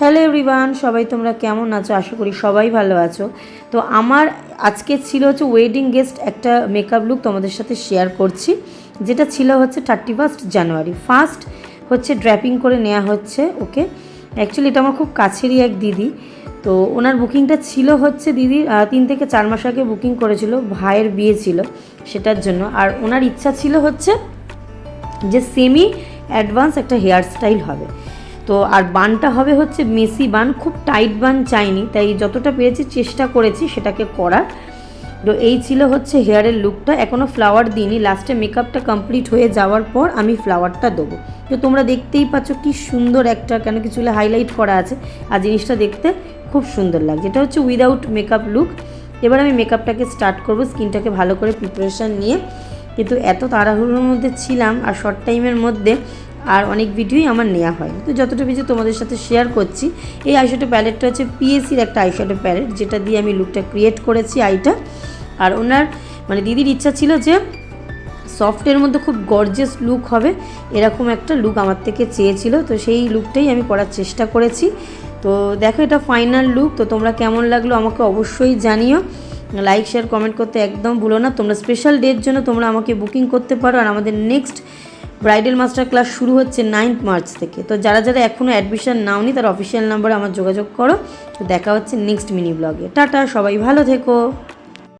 Hello everyone, সবাই তোমরা কেমন আছো? আশা করি সবাই ভালো আছো। তো আমার আজকে ছিল হচ্ছে ওয়েডিং গেস্ট একটা মেকআপ লুক তোমাদের সাথে শেয়ার করছি, যেটা ছিল হচ্ছে থার্টি ফার্স্ট জানুয়ারি ফার্স্ট হচ্ছে ড্র্যাপিং করে নেওয়া হচ্ছে ওকে অ্যাকচুয়ালি এটা আমার খুব কাছেরই এক দিদি। তো ওনার বুকিংটা ছিল হচ্ছে দিদি তিন থেকে চার মাস আগে বুকিং করেছিল, ভাইয়ের বিয়ে ছিল সেটার জন্য। আর ওনার ইচ্ছা ছিল হচ্ছে যে সেমি অ্যাডভান্স একটা হেয়ার স্টাইল হবে। তো আর বানটা হবে হচ্ছে মেসি বান, খুব টাইট বান চাইনি, তাই যতটা পেরেছি চেষ্টা করেছি সেটাকে করার। তো এই ছিল হচ্ছে হেয়ারের লুকটা এখনও ফ্লাওয়ার দিইনি লাস্টে মেকআপটা কমপ্লিট হয়ে যাওয়ার পর আমি ফ্লাওয়ারটা দেবো। তো তোমরা দেখতেই পাচ্ছ কি সুন্দর একটা, কেন কি চুলে হাইলাইট করা আছে, আর জিনিসটা দেখতে খুব সুন্দর লাগছে। এটা হচ্ছে উইদাউট মেকআপ লুক এবার আমি মেকআপটাকে স্টার্ট করব স্কিনটাকে ভালো করে প্রিপারেশান নিয়ে। কিন্তু এত তাড়াহুড়োর মধ্যে ছিলাম, আর শর্ট টাইমের মধ্যে আর অনেক ভিডিওই আমার নেওয়া হয়। তো যতটা বেশি তোমাদের সাথে শেয়ার করছি, এই আইশ্যাডো প্যালেটটা হচ্ছে পিএসির একটা আইশ্যাডো প্যালেট যেটা দিয়ে আমি লুকটা ক্রিয়েট করেছি আইটা আর ওনার মানে দিদির ইচ্ছা ছিল যে সফটের মধ্যে খুব গর্জিয়াস লুক হবে, এরকম একটা লুক আমার থেকে চেয়েছিল। তো সেই লুকটাই আমি করার চেষ্টা করেছি। তো দেখো এটা ফাইনাল লুক তো তোমরা কেমন লাগল আমাকে অবশ্যই জানিও। লাইক শেয়ার কমেন্ট করতে একদম ভুলো না। তোমরা স্পেশাল ডের জন্য তোমরা আমাকে বুকিং করতে পারো। আর আমাদের নেক্সট ব্রাইডাল মাস্টার ক্লাস শুরু হচ্ছে নাইন্থ মার্চ থেকে। তো যারা যারা এখনও অ্যাডমিশন নাওনি, তার অফিসিয়াল নাম্বারে আমার যোগাযোগ করো। তো দেখা হচ্ছে নেক্সট মিনি ব্লগে টাটা, সবাই ভালো থেকো।